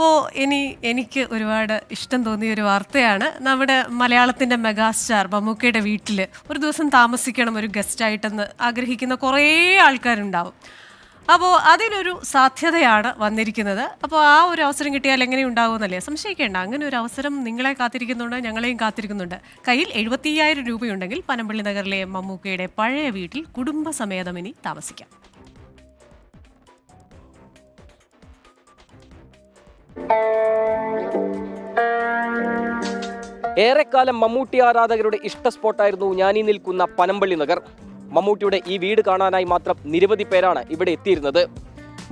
അപ്പോൾ ഇനി എനിക്ക് ഒരുപാട് ഇഷ്ടം തോന്നിയ ഒരു വാർത്തയാണ്. നമ്മുടെ മലയാളത്തിന്റെ മെഗാസ്റ്റാർ മമ്മൂക്കയുടെ വീട്ടിൽ ഒരു ദിവസം താമസിക്കണം ഒരു ഗസ്റ്റായിട്ടെന്ന് ആഗ്രഹിക്കുന്ന കുറേ ആൾക്കാരുണ്ടാവും. അപ്പോൾ അതിനൊരു സാധ്യതയാണ് വന്നിരിക്കുന്നത്. അപ്പോൾ ആ ഒരു അവസരം കിട്ടിയാൽ എങ്ങനെ ഉണ്ടാവുമെന്നല്ലേ? സംശയിക്കേണ്ട. അങ്ങനെ ഒരു അവസരം നിങ്ങളെ കാത്തിരിക്കുന്നുണ്ട് ഞങ്ങളെയും കാത്തിരിക്കുന്നുണ്ട്. കയ്യിൽ എഴുപത്തിയ്യായിരം രൂപയുണ്ടെങ്കിൽ പനമ്പള്ളി നഗറിലെ മമ്മൂക്കയുടെ പഴയ വീട്ടിൽ കുടുംബസമേതം ഇനി താമസിക്കാം. ഏറെക്കാലം മമ്മൂട്ടി ആരാധകരുടെ ഇഷ്ട സ്പോട്ടായിരുന്നു ഞാനീ നിൽക്കുന്ന പനമ്പള്ളി നഗർ. മമ്മൂട്ടിയുടെ ഈ വീട് കാണാനായി മാത്രം നിരവധി പേരാണ് ഇവിടെ എത്തിയിരുന്നത്.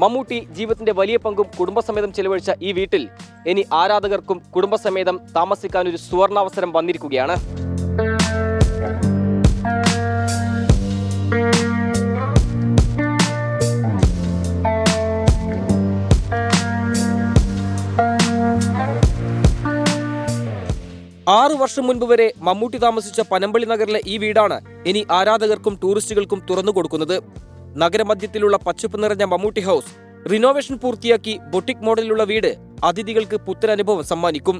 മമ്മൂട്ടി ജീവിതത്തിന്റെ വലിയ പങ്കും കുടുംബസമേതം ചെലവഴിച്ച ഈ വീട്ടിൽ ഇനി ആരാധകർക്കും കുടുംബസമേതം താമസിക്കാൻ ഒരു സുവർണാവസരം വന്നിരിക്കുകയാണ്. ആറു വർഷം മുൻപ് വരെ മമ്മൂട്ടി താമസിച്ച പനമ്പള്ളി നഗറിലെ ഈ വീടാണ് ഇനി ആരാധകർക്കും ടൂറിസ്റ്റുകൾക്കും തുറന്നു കൊടുക്കുന്നത്. നഗരമധ്യത്തിലുള്ള പച്ചപ്പ് നിറഞ്ഞ മമ്മൂട്ടി ഹൗസ് റിനോവേഷൻ പൂർത്തിയാക്കി ബൊട്ടിക് മോഡലിലുള്ള വീട് അതിഥികൾക്ക് പുത്തനനുഭവം സമ്മാനിക്കും.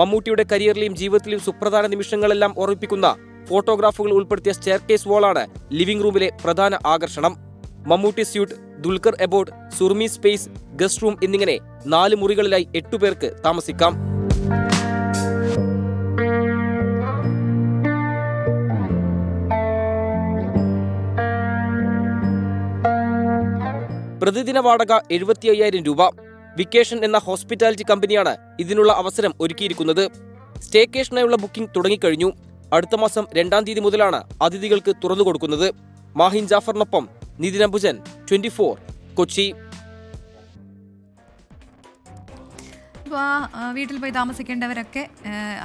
മമ്മൂട്ടിയുടെ കരിയറിലെയും ജീവിതത്തിലെയും സുപ്രധാന നിമിഷങ്ങളെല്ലാം ഓർമ്മിപ്പിക്കുന്ന ഫോട്ടോഗ്രാഫുകൾ ഉൾപ്പെടുത്തിയ സ്റ്റെയർകേസ് വാളാണ് ലിവിംഗ് റൂമിലെ പ്രധാന ആകർഷണം. Mammootty suite Dulquer abode Surmi space guest room എന്നിങ്ങനെ നാല് മുറികളിലായി എട്ടുപേർക്ക് താമസിക്കാം. പ്രതിദിന വാടക എഴുപത്തി അയ്യായിരം രൂപ. വിക്കേഷൻ എന്ന ഹോസ്പിറ്റാലിറ്റി കമ്പനിയാണ് ഇതിനുള്ള അവസരം ഒരുക്കിയിരിക്കുന്നത്. സ്റ്റേക്കേഷനായുള്ള ബുക്കിംഗ് തുടങ്ങിക്കഴിഞ്ഞു. അടുത്ത മാസം രണ്ടാം തീയതി മുതലാണ് അതിഥികൾക്ക് തുറന്നു കൊടുക്കുന്നത് മാഹിൻ ജാഫറിനൊപ്പം നിതിൻ അംബുജൻ ട്വന്റി കൊച്ചി. വീട്ടിൽ പോയി താമസിക്കേണ്ടവരൊക്കെ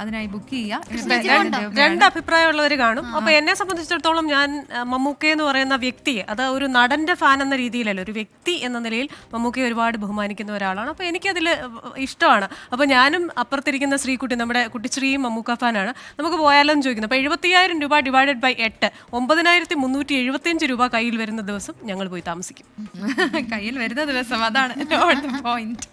അതിനായി ബുക്ക് ചെയ്യുക. രണ്ട് അഭിപ്രായമുള്ളവർ കാണും. അപ്പൊ എന്നെ സംബന്ധിച്ചിടത്തോളം ഞാൻ മമ്മൂക്ക എന്ന് പറയുന്ന വ്യക്തി അത് ഒരു നടന്റെ ഫാൻ എന്ന രീതിയിലല്ല ഒരു വ്യക്തി എന്ന നിലയിൽ മമ്മൂക്കയെ ഒരുപാട് ബഹുമാനിക്കുന്ന ഒരാളാണ്. അപ്പൊ എനിക്കതിൽ ഇഷ്ടമാണ്. അപ്പൊ ഞാനും അപ്പുറത്തിരിക്കുന്ന ശ്രീകുട്ടി നമ്മുടെ കുട്ടിശ്രീയും മമ്മൂക്ക ഫാനാണ് നമുക്ക് പോയാലോ എന്ന് ചോദിക്കുന്നത് അപ്പൊ എഴുപത്തിയായിരം രൂപ ഡിവൈഡഡ് ബൈ എട്ട് ഒമ്പതിനായിരത്തി മുന്നൂറ്റി എഴുപത്തിയഞ്ച് രൂപ കയ്യിൽ വരുന്ന ദിവസം ഞങ്ങൾ പോയി താമസിക്കും. കയ്യിൽ വരുന്ന ദിവസം അതാണ് പോയിന്റ്